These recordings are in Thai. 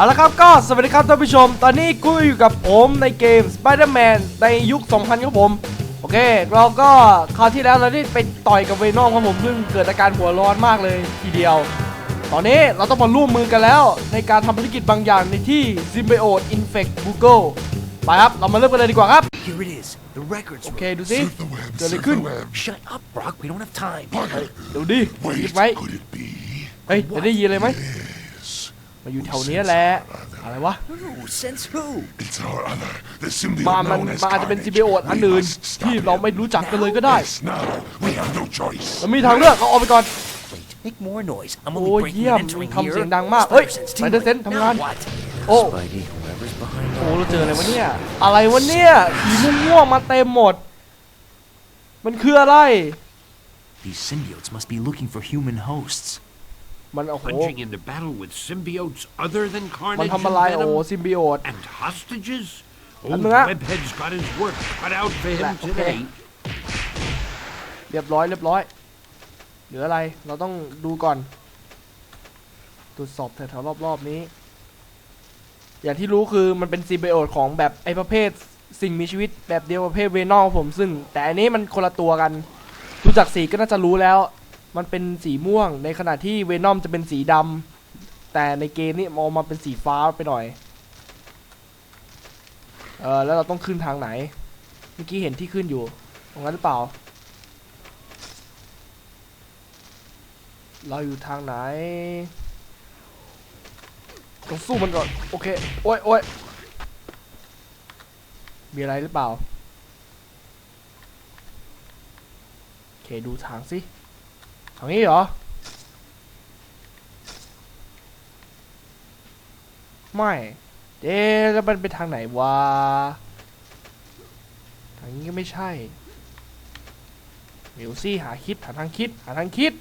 เอาละครับก็สวัสดีครับท่านผู้ชม ตอนนี้กูอยู่กับผมในเกม Spider-Man ในยุค 2000 ครับผม โอเค เราก็คราวที่แล้วเราได้ไปต่อยกับเวนอมครับผมซึ่งเกิดอาการหัวร้อนมากเลยทีเดียว ตอนนี้เราต้องมาร่วมมือกันแล้ว ในการทำภารกิจบางอย่างในที่ Symbiote Infect Google ไปครับ เรามาเริ่มกันเลยดีกว่าครับ Here it is. The records โอ room. เค ดูสิ Surf the web, เกิดอะไร surf ขึ้น the web. Shut up, Brock. We don't have time. Parker, เดี๋ยวดิหยิบ wait, ไว้ could it be? เฮ้ยจะได้ยินเลยไหม Yes, มาอยู่แถวเนี้ยแหละอะไรวะ Who? Since who? it's our other, the มา symbiote มัน known as มันอาจจะเป็น Carnage. ซิเบโอดอันอื่น We must ที่ stop เรา him. ไม่รู้จักกันเลยก็ได้ Yes, now we have no choice. เรามีทางเลือกเราออกไปก่อน Wait. Make more noise. I'm โอ้ only breaking เยี่ยม and entering ทำ here. เสียงดังมาก เฮ้ย Spider-Sense ไปเดอร์เซน team. ทำงาน Now what? โอ้ Spidey, whoever's behind โอ้ all เราเจออะไรวะ this. เนี่ย อะไรวะเนี่ยสีม่วงๆมาเต็มหมด มันคืออะไร These symbiotes must be looking for human hosts. มันโอ้โห Plunging into battle with symbiotes other than มัน Carnage ทำ and อะไรโอ้ Venom ซิมบิโอต and hostages? Old Ano nga? Webhead's got his work cut out for him Right, okay. today. เรียบร้อยเรียบร้อยเหลืออะไรเราต้องดูก่อนตรวจสอบแถวๆรอบๆนี้ อย่างที่รู้คือมันเป็นซีเบโอดของแบบไอประเภทสิ่งมีชีวิตแบบเดียวประเภทเวนอลผมซึ่ง แต่อันนี้มันคนละตัวกันดูจากสีก็น่าจะรู้แล้ว มันเป็นสีม่วง ในขณะที่เวนอมจะเป็นสีดำแต่ในเกมนี่มองมาเป็นสีฟ้าไปหน่อย เออแล้วเราต้องขึ้นทางไหน เมื่อกี้เห็นที่ขึ้นอยู่ ตรงนั้นหรือเปล่า เราอยู่ทางไหนต้องสู้มันก่อน โอเค โอ้ยโอ้ยมีอะไรหรือเปล่า โอเค ดูทางสิ ทางนี้เหรอ ไม่เอ๊ะแล้วมันเป็นทางไหนวะ ทางนี้ก็ไม่ใช่เดี๋ยวซี่หาคิดหาทางคิด หาทางคิด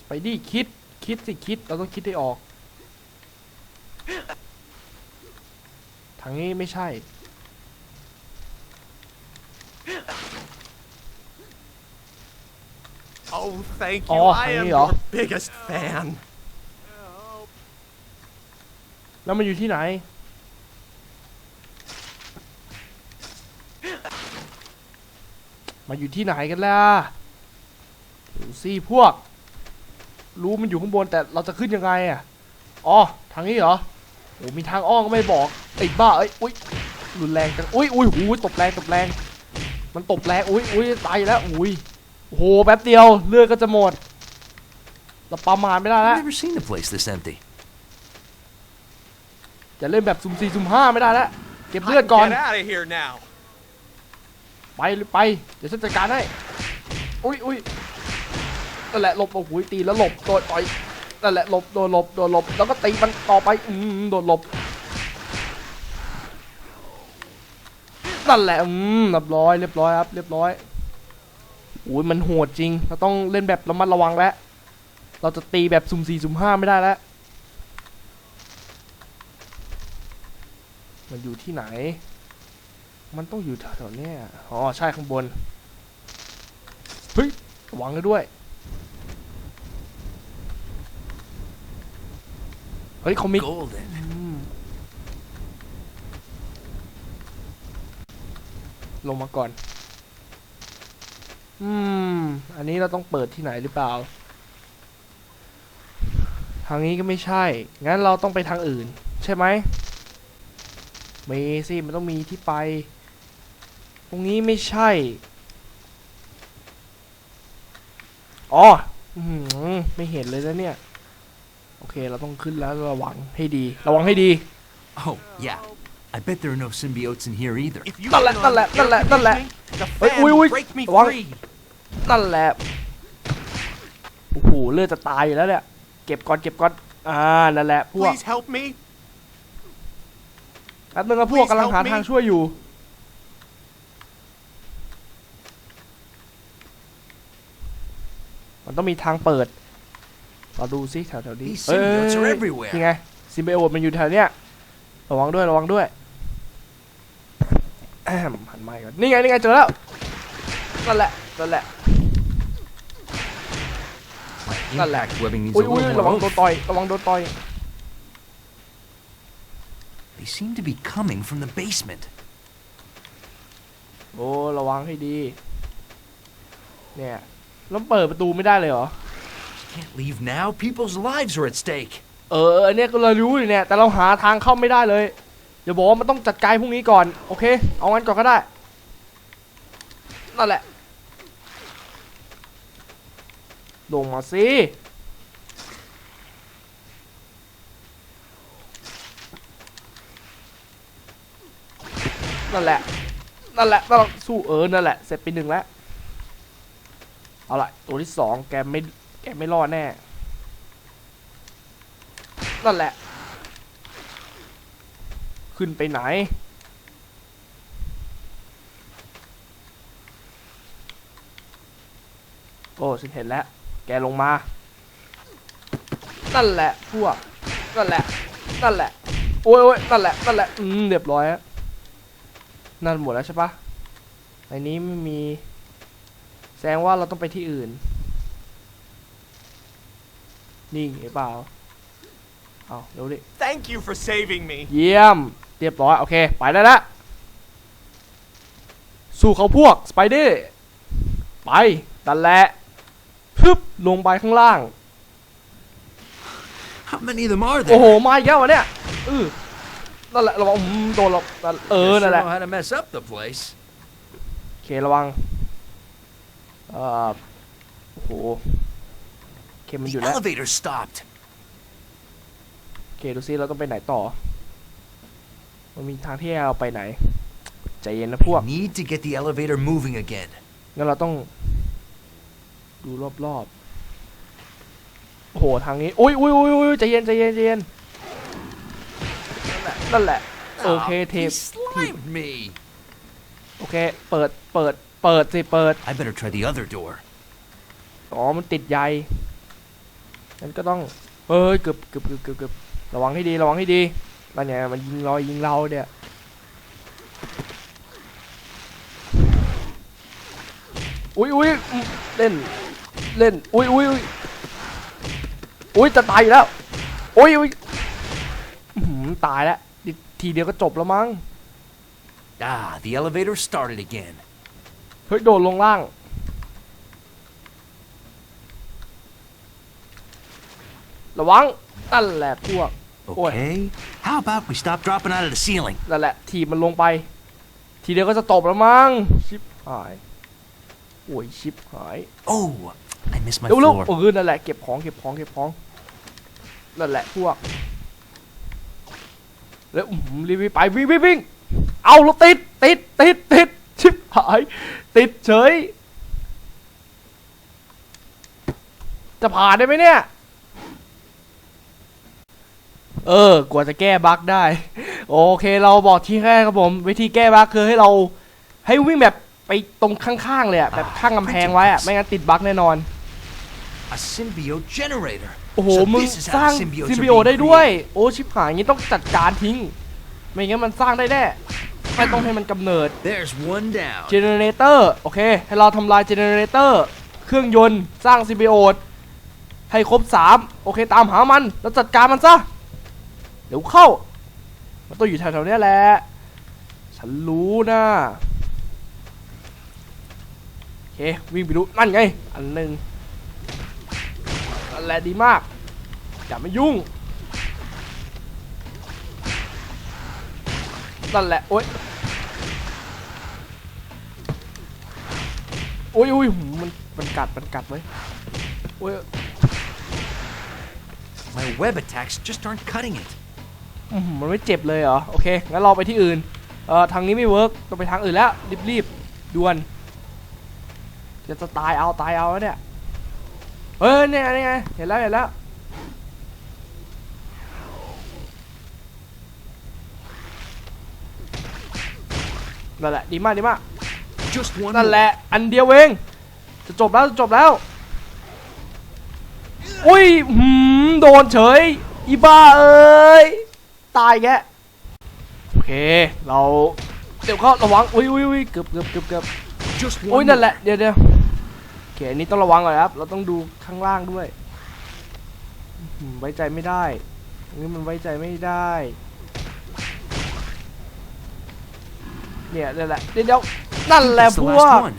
สไปดี้คิด คิดสิคิด เราต้องคิดให้ออก ทางนี้ไม่ใช่ Oh, thank you. Oh, I am hey, oh. your biggest fan. แล้วมันอยู่ที่ไหน มาอยู่ที่ไหนกันล่ะดูสิพวก รู้มันอยู่ข้างบนแต่เราจะขึ้นยังไงอะ อ๋อ ทางนี้เหรอโอ้มีทางอ้อมก็ไม่บอกไอ้บ้า เอ้ย อุ้ย รุนแรงจัง อุ้ยอุ้ยหูยตบแรง ตบแรง มันตบแรง อุ้ยอุ้ยตายแล้ว อุ้ย โอ้โหแป๊บเดียวเลือดก็จะหมด เราประมาณไม่ได้แล้ว I've never seen a place this empty. จะเล่นแบบสุ่มสี่สุ่มห้าไม่ได้แล้ว เก็บเลือดก่อน Get out of here now. ไปเลยไป เดี๋ยวฉันจัดการให้ อุ้ยอุ้ยนั่นแหละหลบโอ้โหตีแล้วหลบโดนต่อยนั่นแหละหลบโดนหลบโดนหลบ แล้วก็ตีมันต่อไป อืมโดนหลบ นั่นแหละ อืมเรียบร้อย เรียบร้อยครับ เรียบร้อยโอ้ยมันโหดจริง เราต้องเล่นแบบระมัดระวังแล้ว เราจะตีแบบสุ่มสี่สุ่มห้าไม่ได้แล้ว มันอยู่ที่ไหน มันต้องอยู่แถวๆเนี้ยอ๋อใช่ข้างบน เฮ้ยระวังเลยด้วย เฮ้ยเขามี Golden. อืมลงมาก่อน อืม อันนี้เราต้องเปิดที่ไหนหรือเปล่า ทางนี้ก็ไม่ใช่ งั้นเราต้องไปทางอื่น ใช่ไหมมีสิ มันต้องมีที่ไป ตรงนี้ไม่ใช่ อ๋ออื้อหือไม่เห็นเลยนะเนี่ย โอเค เราต้องขึ้นแล้วระวังให้ดี ระวังให้ดี Oh, yeah. I bet there are no symbiotes in here either. If you นั่นแหละ plan นั่น on แหละนั่นแหละนั่นแหละ the เฮ้ย fan อุ้ยอุ้ย will break me ระวัง free. นั่นแหละโอ้โหเลือดจะตายอยู่แล้วเนี่ยเก็บก่อนเก็บก่อนอ่านั่นแหละพวก Please help me. แป๊บนึงนะพวก Please กำลังหา help me ทางช่วยอยู่ มันต้องมีทางเปิดเราดูซิแถวๆนี้ These เอ้ย symbiotes are everywhere. นี่ไงซิมเบโอดมันอยู่แถวเนี้ยระวังด้วยระวังด้วยแอมหันไม้ก่อนนี่ไงนี่ไงเจอแล้วนั่นแหละ นั่นแหละ Impact webbing needs อุ้ย a อุ้ย little ระวัง more โดน oomph. ต่อย ระวังโดนต่อย seem to be coming from the basement. โอ้ ระวังให้ดี เนี่ย แล้วเปิดประตูไม่ได้เลยเหรอ Can't leave now. People's lives are at stake. เอออันเนี้ยก็เรารู้อยู่เนี่ย แต่เราหาทางเข้าไม่ได้เลยอย่าบอกว่ามันต้องจัดการพวกนี้ก่อน โอเค เอางั้นก่อนก็ได้ นั่นแหละ ลงมาสินั่นแหละ นั่นแหละต้องสู้เออ นั่นแหละ เสร็จไปหนึ่งแล้ว เอาละตัวที่สองแกไม่ แกไม่รอดแน่ นั่นแหละ ขึ้นไปไหน โอ้ ฉันเห็นแล้ว แกลงมา นั่นแหละพวก นั่นแหละ นั่นแหละ โอ้ยโอ้ยนั่นแหละ นั่นแหละ อืม เรียบร้อยแล้วนั่นหมดแล้วใช่ปะในนี้ไม่มี แสดงว่าเราต้องไปที่อื่น นี่เห็นเปล่า เอาเร็วดิ Thank you for saving me. เยี่ยม เรียบร้อย โอเค ไปได้แล้วสู้เขาพวก สไปเดอร์ ไปดันแหละ พึบลงไปข้างล่าง How many of them are โอ้ there? โห มาอีกแล้ววะเนี่ยอือนั่นแหละระวังอืมโดนเราเออ Sure นั่นแหละ know how to mess up the place. โอเคระวังเอ่อโอ้โหโอเคมันอยู่ The แล้ว elevator stopped. โอเคดูซิเราต้องไปไหนต่อ มันมีทางที่ให้เราไปไหน ใจเย็นนะพวก We need to get the elevator moving again. งั้นเราต้อง ดูรอบๆโอ้โหทางนี้อุ้ยอุ้ยอุ้ยอุ้ยใจเย็นใจเย็นใจเย็นนั่นแหละนั่นแหละโอเคเท He ป slimed me. โอเคเปิดเปิดเปิดสิเปิด I better try the other door. อ๋อมันติดใยงั้นก็ต้องเฮ้ยเกือบเกือบเกือบเกือบเกือบระวังให้ดีระวังให้ดีนั่นเนี่ยมันยิงเรายิงเราเนี่ยอุ้ยอุ้ยอืมเล่น เล่นอุ้ยอุ้ยอุ้ยอุ้ยจะตายอยู่แล้ว อุ้ยอุ้ยอื้อหือตายแล้วอีกทีเดียวก็จบแล้วมั้ง Ah, the elevator started again. เฮ้ย โดดลงล่าง ระวังนั่นแหละพวก Oi. Okay. How about we stop dropping out of the ceiling? นั่นแหละ ทีบมันลงไป ทีเดียวก็จะตบแล้วมั้ง ชิปหายโอ้ยชิปหาย Oh, I missed my เร็วเร็ว floor. เออนั่นแหละเก็บของเก็บของเก็บของนั่นแหละพวกแล้วอื้อหือรีบวิ่งไปวิ่งวิ่งวิ่งเอาเราติดติดติดติดชิปหายติดเฉย จะผ่านได้ไหมเนี่ย เออกว่าจะแก้บั๊กได้ โอเคเราบอกที่แรกครับผม วิธีแก้บั๊กคือให้เราให้วิ่งแบบไปตรงข้างๆเลยอะแบบข้างกำแพงไว้อะไม่งั้นติดบั๊กแน่นอน A symbiote generator. โอ้โห So มึง this is how สร้าง the symbiotes ซิ are มบิโอ being ได้ด้วย created. โอ้ชิบหายงี้ต้องจัดการทิ้ง ไม่งั้นมันสร้างได้แน่ไม่ต้องให้มันกำเนิด There's one down. เจเนเรเตอร์โอเค ให้เราทำลายเจเนเรเตอร์เครื่องยนต์สร้างซิมบิโอตให้ครบ 3 โอเคตามหามัน แล้วจัดการมันซะ เดี๋ยวเข้า มันต้องอยู่แถวๆเนี้ยแหละ ฉันรู้นะโอเค วิ่งไปดูนั่นไง อันหนึ่ง นั่นแหละดีมาก อย่ามายุ่ง นั่นแหละ โอ๊ยโอ้ยโอ้ยหูมันมันกัดมันกัดไว้ยโอ้ย My web attacks just aren't cutting it. อื้อหือมันไม่เจ็บเลยเหรอ โอเค งั้นเราไปที่อื่น เอ่อ ทางนี้ไม่เวิร์กต้องไปทางอื่นแล้ว รีบๆด่วน จะจะตายเอา ตายเอาแล้วเนี่ย เฮ้ยเนี่ยนี่ไงเห็นแล้วเห็นแล้วนั่นแหละดีมากดีมาก Just one นั่น more. แหละ อันเดียวเองจะจบแล้วจะจบแล้ว อุ้ยหืมโดนเฉย อีบ้าเอ้ย ตายแกโอเค เรา เดี๋ยวเขาระวัง อุ้ยอุ้ยอุ้ยเกือบเกือบเกือบเกือบ Just อุ้ย one นั่น more. แหละ เดี๋ยวเดี๋ยวโอ เคอันนี้ต้องระวังก่อนครับ เราต้องดูข้างล่างด้วยอื้อหือไว้ใจไม่ได้อันนี้มันไว้ใจไม่ได้ เนี่ยนั่นแหละเดี๋ยวเดี๋ยวนั่นแหละ That's พ the วก last one.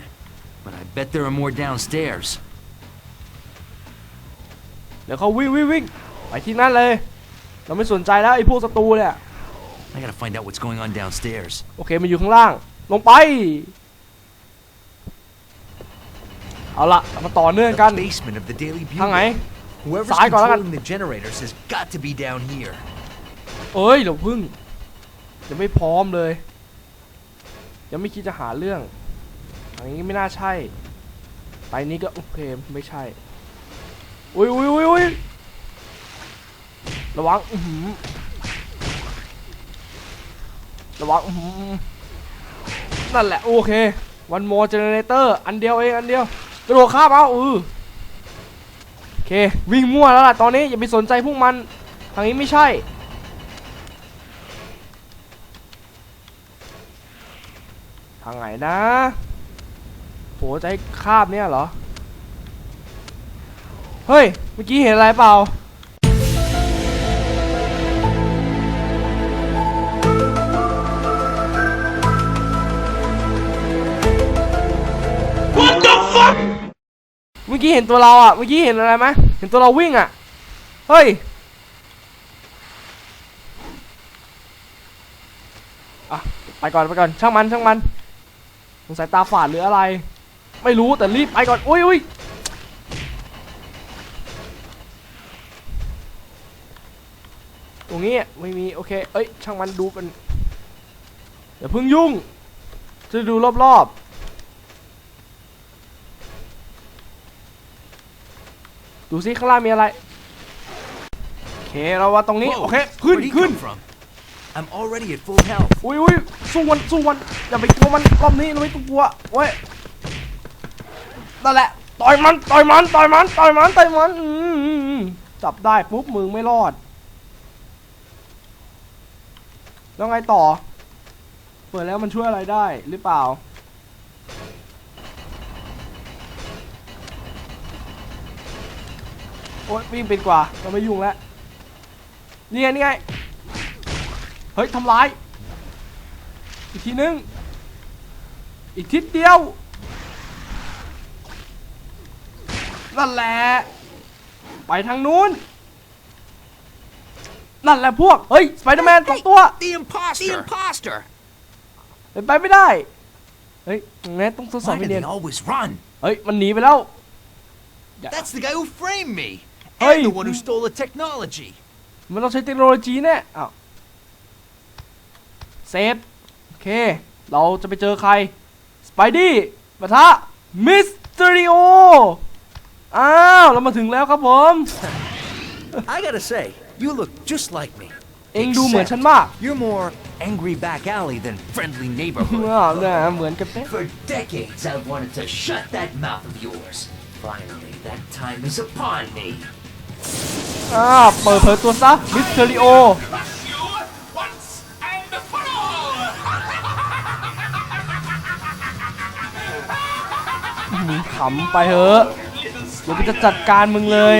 But I bet there are more downstairs. เดี๋ยวเขาวิ่งวิ่งวิ่งไปที่นั่นเลย เราไม่สนใจแล้วไอ้พวกศัตรูเนี่ย I gotta find out what's going on downstairs. โอเคมันอยู่ข้างล่าง ลงไป เอาละเรามาต่อเนื่องกัน The basement of the Daily ทางไหน Bugle. Whoever's Side ก่อนแล้วกัน controlling the generators has got to be down here. เอ้ยเดี๋ยวพึ่งยังไม่พร้อมเลย ยังไม่คิดจะหาเรื่องอันนี้ไม่น่าใช่ไปนี้ก็โอเคไม่ใช่อุ้ยอุ้ยอุ้ยอุ้ยระวังอื้อหือระวังอื้อหือนั่นแหละโอเควันโมเจเนเรเตอร์อันเดียวเองอันเดียว กระโดดข้ามเอาอือโอเควิ่งมั่วแล้วล่ะตอนนี้อย่าไปสนใจพวกมันทางนี้ไม่ใช่ทางไหนนะโหจะให้คาบเนี่ยเหรอ เฮ้ย เมื่อกี้เห็นอะไรเปล่า กี้เห็นตัวเราอะ เมื่อกี้เห็นอะไรไหมเห็นตัวเราวิ่งอะ เฮ้ยอะไปก่อนไปก่อน ช่างมันช่างมันสงสัยตาฝาดหรืออะไร ไม่รู้แต่รีบไปก่อน อุ้ยอุ้ยตรงนี้ไม่มี โอเค เอ้ย ช่างมันดูกันอย่าเพิ่งยุ่ง จะดูรอบๆ ดูซิข้างล่างมีอะไรโอเคเราว่าตรงนี้ Whoa, โอเคขึ้น where'd he ขึ้น come from? I'm already at full health. อุ้ยอุ้ยสู้มันสู้มันอย่าไปกลัวมันรอบนี้เราไม่ต้องกลัวเว้ยนั่นแหละต่อยมันต่อยมันต่อยมันต่อยมันต่อยมันอืมอืมอืมจับได้ปุ๊บมึงไม่รอด แล้วไงต่อ เปิดแล้วมันช่วยอะไรได้หรือเปล่า อ๊ยวิ่งเป็นกว่า เราไม่ยุ่งแล้วนี่ไงนี่ไง เฮ้ยทำร้าย อีกทีนึง อีกทิศเดียว นั่นแหละ ไปทางนู้น นั่นแหละพวก เฮ้ย สไปเดอร์แมนสองตัว The imposter! The imposter! เป็นไปไม่ได้ เฮ้ยแนทต้องทดสอบ Why ให้ do เนียน they always run? เฮ้ย มันหนีไปแล้ว That's the guy who framed me! Hey. And the one who stole the technology! มันต้องใช้เทคโนโลยีแน่อ้าวเซฟ โอเค เราจะไปเจอใคร สไปดี้ปะทะ มิสเตอริโอ อ้าว เรามาถึงแล้วครับผม I gotta say, you look just like me. เองดูเหมือนฉัน Except มาก You're more angry back alley than friendly neighborhood. อ้าวเนี่ยเหมือนกันเป๊ะ For decades, I've wanted to shut that mouth of yours. Finally, that time is upon me. อ้าวเปิดเผยตัวซะมิสเตอริโอมึงขำไปเถอะเดี๋ยวกูจะจัดการมึงเลย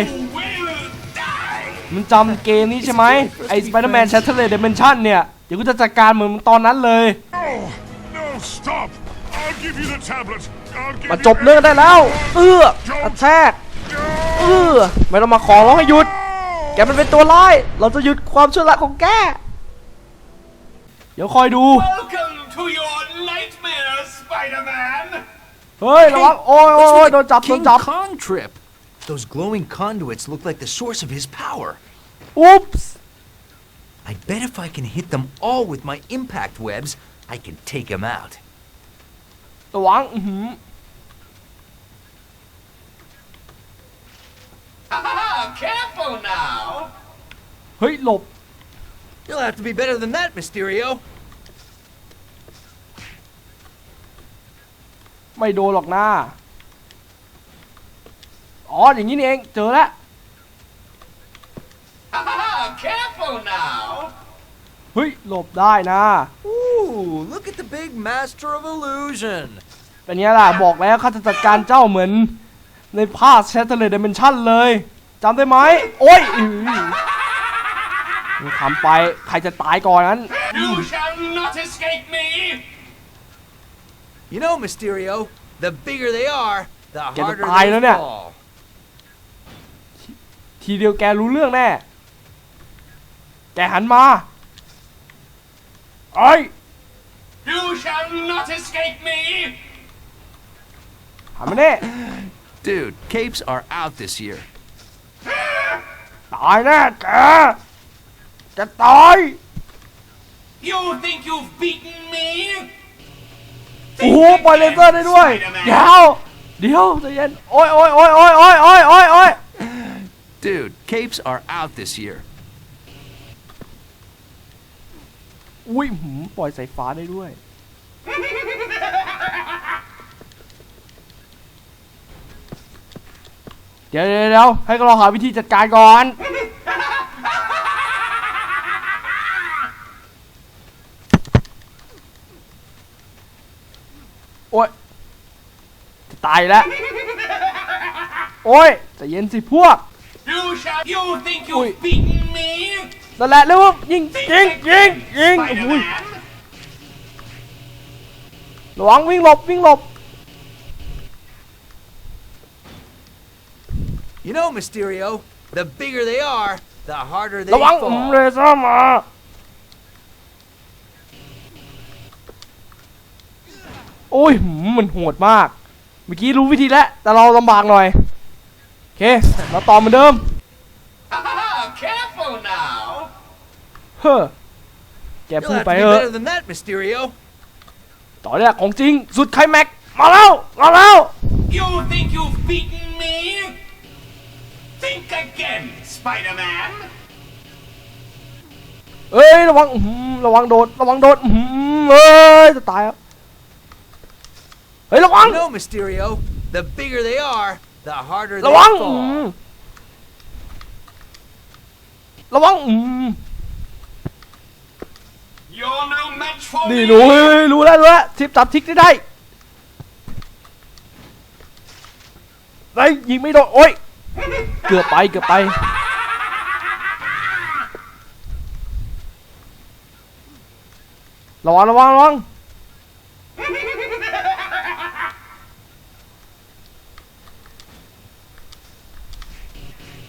มึงจำเกมนี้ใช่ไหมไอ้ Spider-Man Shattered Dimension เนี่ย เดี๋ยวกูจะจัดการมึงตอนนั้นเลย No! No, stop! I'll give you the tablet! I'll give มา you จบเรื่องได้แล้ว เอื้ออัดแทกเอื้อไม่ต้องมาขอร้องให้หยุด แกมันเป็นตัวร้าย เราจะหยุดความชั่วร้ายของแก เดี๋ยวคอยดู Welcome to your nightmares, Spider-Man! เฮ้ยระวัง โอ้ยโอ้ยโอ้ยโดนจับ โดน King จับ Kong trip! Those glowing conduits look like the source of his power. อุ๊ปส์ I bet if I can hit them all with my impact webs, I can take him out. ระวัง อือหือ Careful now! เฮ้ยหลบ You'll have to be better than that, Mysterio. ไม่โดนหรอกนะอ๋อ อย่างนี้นี่เอง เจอแล้ว Ah, careful now! เฮ้ย หลบได้นะ Ooh, look at the big master of illusion. เป็นไงล่ะ บอกแล้วข้าจะจัดการเจ้าเหมือน ในภาค Shattered Dimension เลย จำได้ไหมโอ้ยอื้อมึงขำไปใครจะตายก่อนนั้น You shall not escape me! You know, Mysterio, the bigger they are, the Get the harder pie, they don't ya? fall. ทีเดียวแกรู้เรื่องแน่ แกหันมาไอ้ย You shall not escape me! หันมาเน่ Dude, capes are out this year. ตายแน่แกจะตาย You think you've beaten me? โอ้โหปล่อยเลเซอร์ได้ด้วย เดี๋ยวเดี๋ยวใจเย็นโอ้ยโอ้ยโอ้ยโอ้ยโอ้ยโอ้ยโอ้ยโอ้ย Dude, capes are out this year. อุ้ยหืมปล่อยสายฟ้าได้ด้วย เดี๋ยวเดี๋ยวเดี๋ยวให้เราหาวิธีจัดการก่อน โอ้ยจะตายแล้ว โอ้ยใจะเย็นสิพวก You shall. You think Ui. you've beaten me? นั่นแหละเร็วยิงยิงยิงยิงอุ้ย Spider-Man? ระวังวิ่งหลบวิ่งหลบ know, Mysterio, the bigger they are, the harder they ระวังอืม fall. เลเซอร์มา โอ้ยหืมมันโหดมาก เมื่อกี้รู้วิธีแล้ว แต่เราลำบากหน่อย โอเค เราต่อเหมือนเดิม Ah, careful now! เฮ้อแก You'll พูด have ไป to be เถอะ better than that, Mysterio. ต่อเนี่ยของจริง สุดไคลแม็กซ์มาแล้ว มาแล้ว You think you've beaten me? Think again, Spider-Man! เอ้ยระวังอื้อหือระวังโดนระวังโดนอื้อหือเอ้ยจะตายแล้วเฮ้ยระวัง You know, Mysterio, the bigger they are, the harder ระ they วังอื้อ fall. ระวังอื้อ You're no match for นี่ me! รู้เฮ้ยรู้แล้วรู้แล้วทิปจับทิกได้ได้ไอ้ยยิงไม่โดนโอ้ย เกือบไปเกือบไป ระวังระวังระวัง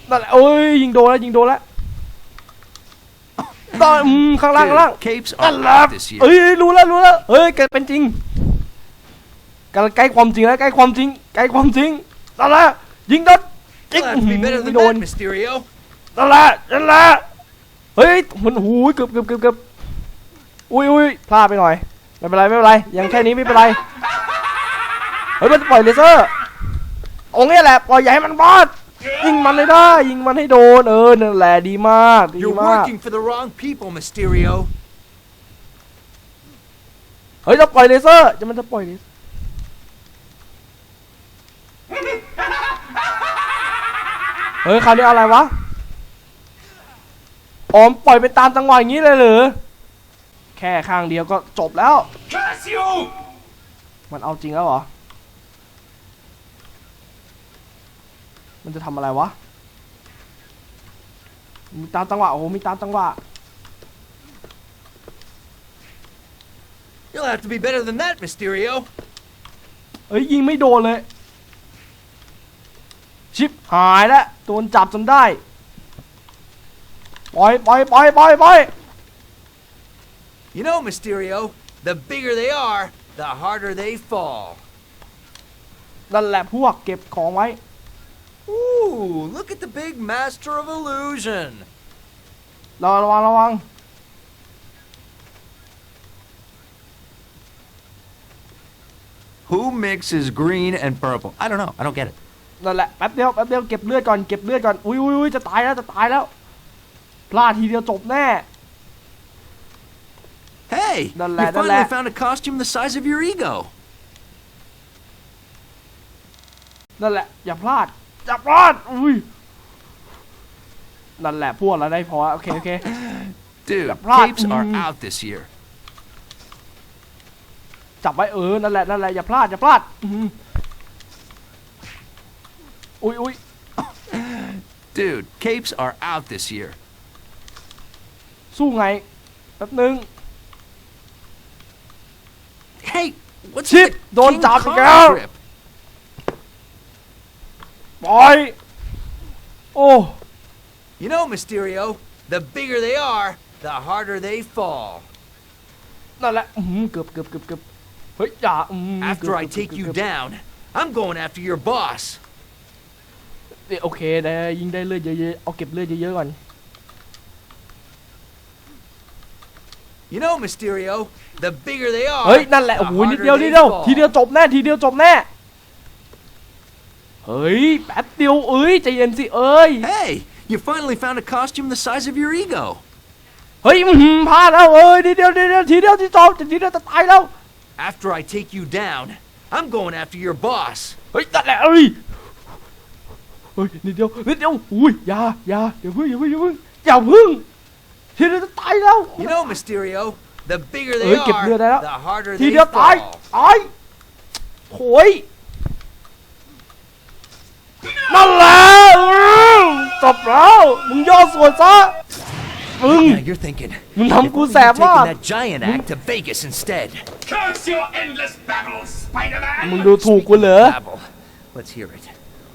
นั่นแหละโอ้ยยิงโดนแล้วยิงโดนแล้วตอนอืมข้างล่างข้างล่าง Dude, capes นั่น are แหละ out this year. เอ้ยรู้แล้วรู้แล้วเฮ้ยเกิดเป็นจริงกำลังใกล้ความจริงแล้วใกล้ความจริงใกล้ความจริงนั่นแหละยิงโดน ยิง You'll have to be better ไม่ than โดน that, Mysterio. นั่นแหละนั่นแหละเฮ้ยมันหูยเกือบเกือบเกือบเกือบอุ้ยอุ้ยพลาดไปหน่อยไม่เป็นไรไม่เป็นไรยังแค่นี้ไม่เป็นไรเฮ้ยมันจะปล่อยเลเซอร์ตรงนี้แหละปล่อยอย่าให้มันบอดยิงมันให้ได้ยิงมันให้โดนเออนั่นแหละดีมากดี You're มาก working for the wrong people, Mysterio. เฮ้ยจะปล่อยเลเซอร์จะมันจะปล่อยเลเซอร์ เฮ้ยคราวนี้อะไรวะอ๋อมปล่อยไปตามจังหวะอย่างนี้เลยเหรอแค่ข้างเดียวก็จบแล้ว Curse you! มันเอาจริงแล้วเหรอ มันจะทำอะไรวะ มีตามจังหวะโอ้โหมีตามจังหวะ You'll have to be better than that, Mysterio. เอ้ยยิงไม่โดนเลย ชิปหายแล้วโดนจับจนได้ ปล่อยปล่อยปล่อยปล่อยปล่อย You know, Mysterio, the bigger they are, the harder they fall. นั่นแหละพวกเก็บของไว้ Ooh, look at the big master of illusion. ระวังระวังระวัง Who mixes green and purple? I don't know. I don't get it. นั่นแหละแป๊บเดียวแป๊บเดียวเก็บเลือดก่อนเก็บเลือดก่อนอุ้ยอุ้ยอุ้ยจะตายแล้วจะตายแล้วพลาดทีเดียวจบแน่ Hey, Dale, you finally dale. found a costume the size of your ego. นั่นแหละ อย่าพลาดอย่าพลาดอุ้ยนั่นแหละพวกเราได้พอโอเคโอเค Dude, Right. capes are Mm. out this year. จับไว้เออนั่นแหละนั่นแหละอย่าพลาดอย่าพลาด อื้อหืออุ้ยอุ้ย Dude, capes are out this year. สู้ไง แป๊บนึง Hey, What's Chip, with the don't King drop the Kong girl. trip? ปล่อย โอ้ You know, Mysterio, the bigger they are, the harder they fall. นั่นแหละอื้อหือเกือบเกือบเกือบเกือบเฮ้ยอย่าอืม After I เกือบ take เกือบ you เกือบ down, I'm going after your boss. โอเคได้ยิงได้เลือดเยอะๆเอาเก็บเลือดเยอะๆก่อน You know, Mysterio, the bigger they are, เฮ้ย นั่นแหละ the โอ้โห นิด harder เดียวนิ they ดเดียว fall. ทีเดียวจบแน่ ทีเดียวจบแน่ เฮ้ย แป๊บเดียว เอ้ย ใจเย็นสิ เอ้ย Hey, you finally found a costume the size of your ego. เฮ้ยอื้อหืมพลาดแล้ว เอ้ย นิดเดียวนิดเดียว ทีเดียวที่จบทีเดียวจะตายแล้ว After I take you down, I'm going after your boss. เฮ้ยนั่นแหละเอ้ย เฮ้ยนิดเดียวนิดเดียวอุ้ยอย่าอย่าอย่าพึ่งอย่าพึ่งอย่าพึ่งอย่าพึ่งทีเดียวจะตายแล้ว You know, Mysterio, the bigger they เฮ้ยเก็บเลือดได้แล้ว are, the harder ที they เดียวตาย fall. ตายโถยนั่นแหละอื้อจบแล้ว มึงย่อส่วนซะ มึง Now you're thinking, มึง if ทำกู only แสบ you'd มาก taken that giant act to Vegas instead. Curse your endless babble, Spider-Man! มึงดูถูกกูเหรอ Babble. Let's hear it.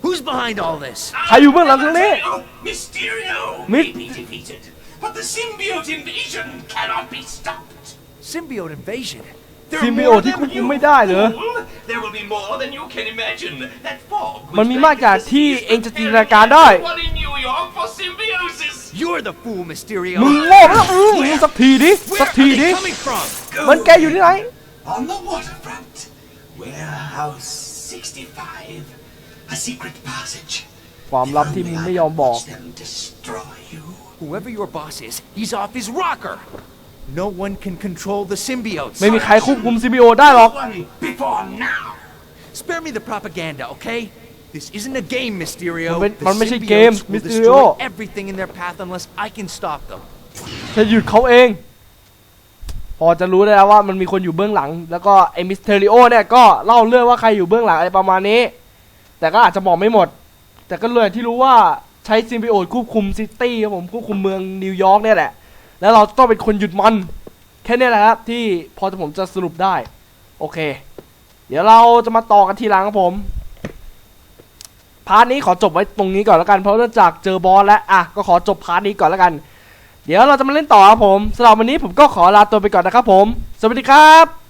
Who's behind all this? ใครอยู่เบื้องหลังตรงนี้ Oh, Mysterio Mi- may be defeated, but the symbiote invasion cannot be stopped. Symbiote invasion. There are ซิมบิ more โอ of ที่ them? ควบคุมไม่ได้เหรอ Fool, There will be more than you can imagine. That fog which มันมีมากจาก Vegas ที่ is เองจะจินตนาการได้ One in New York for symbiosis. You're the fool, Mysterio. มึงโง่ไปแล้วอื้อมึงสักทีดิ Where สัก are ที they ดิ coming from? มันแกอยู่ที่ไหน On the waterfront. Warehouse 65. A secret passage. ความลับที่มึงไม่ยอมบอก Watch them destroy you. Whoever your boss is, he's off his rocker. No one can control the symbiotes. ไม่มีใครควบคุมซิมบิโอได้หรอก One before now. Spare me the propaganda, okay? This isn't a game, Mysterio. มันเป็น The มันไม่ใช่ symbiotes เกม will Mysterio destroy everything in their path unless I can stop them. จะหยุดเขาเอง พอจะรู้ได้แล้วว่ามันมีคนอยู่เบื้องหลัง แล้วก็ไอ้มิสเทอริโอเนี่ยก็เล่าเรื่องว่าใครอยู่เบื้องหลังอะไรประมาณนี้ แต่ก็อาจจะบอกไม่หมด แต่ก็เลยที่รู้ว่าใช้ซิมบิโอตควบคุมซิตี้ครับผมควบคุมเมืองนิวยอร์กเนี่ยแหละ แล้วเราต้องเป็นคนหยุดมัน แค่นี้แหละครับที่พอจะผมจะสรุปได้ โอเค เดี๋ยวเราจะมาต่อกันทีหลังครับผม พาร์ทนี้ขอจบไว้ตรงนี้ก่อนแล้วกันเพราะเนื่องจากเจอบอสแล้วอะก็ขอจบพาร์ทนี้ก่อนแล้วกัน เดี๋ยวเราจะมาเล่นต่อครับผมสำหรับวันนี้ผมก็ขอลาตัวไปก่อนนะครับผม สวัสดีครับ